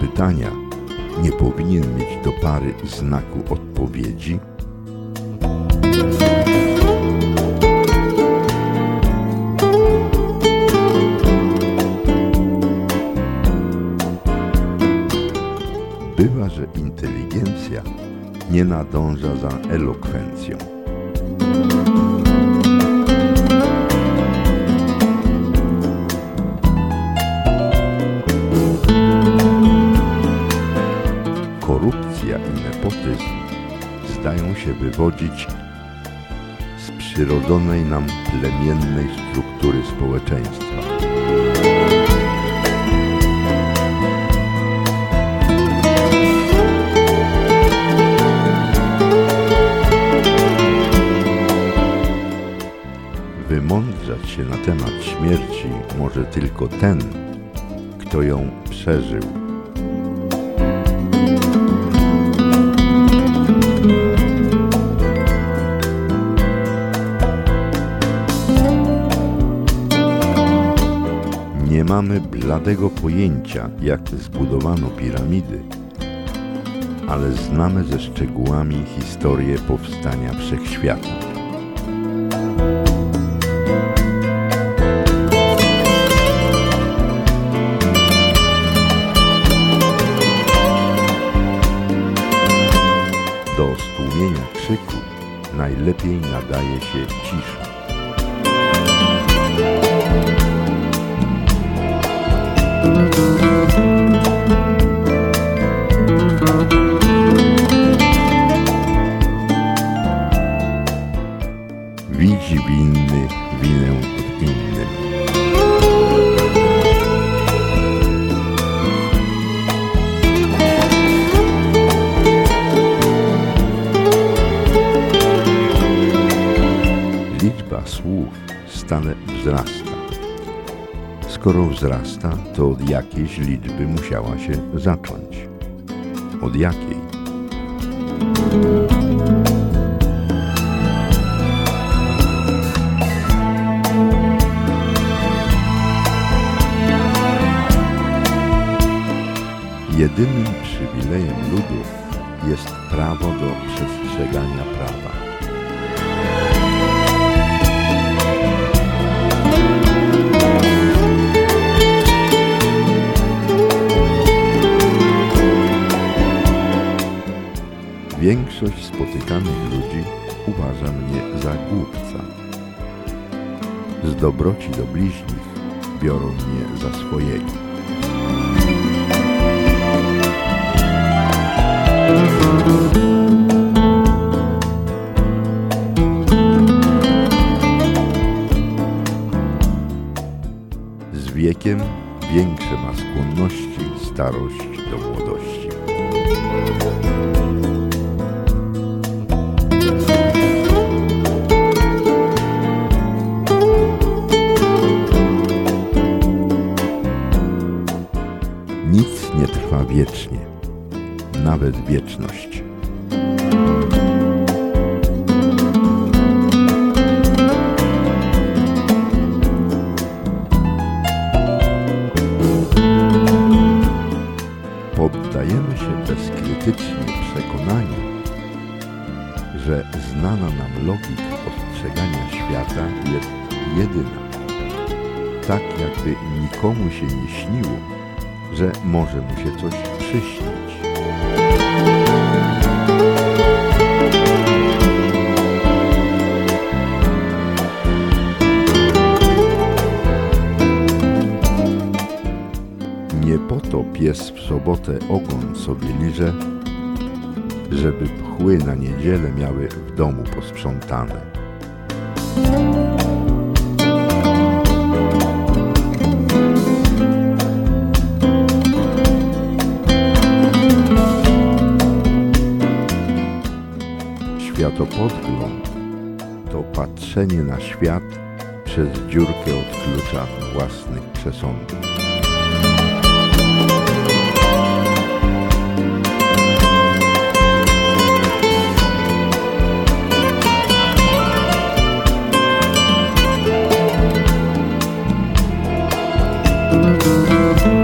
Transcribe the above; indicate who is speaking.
Speaker 1: pytania nie powinien mieć do pary znaku odpowiedzi? Bywa, że inteligencja nie nadąża za elokwencją. Nepotyzm zdają się wywodzić z przyrodzonej nam plemiennej struktury społeczeństwa. Wymądrzać się na temat śmierci może tylko ten, kto ją przeżył. Nie mamy bladego pojęcia, jak zbudowano piramidy, ale znamy ze szczegółami historię powstania wszechświata. Do stłumienia krzyku najlepiej nadaje się cisza. Widzi winny winę w innym. Liczba słów stale wzrasta. Skoro wzrasta, to od jakiejś liczby musiała się zacząć. Od jakiej? Jedynym przywilejem ludu jest prawo do przestrzegania prawa. Większość spotykanych ludzi uważa mnie za głupca. Z dobroci do bliźnich biorą mnie za swojego. Wiekiem większe ma skłonności starość do młodości. Nic nie trwa wiecznie, nawet wieczność. Poddajemy się bezkrytycznie przekonaniu, że znana nam logika postrzegania świata jest jedyna. Tak jakby nikomu się nie śniło, że może mu się coś przyśnić. Pies w sobotę ogon sobie liże, żeby pchły na niedzielę miały w domu posprzątane. Światopodgląd to patrzenie na świat przez dziurkę od klucza własnych przesądów. Thank you.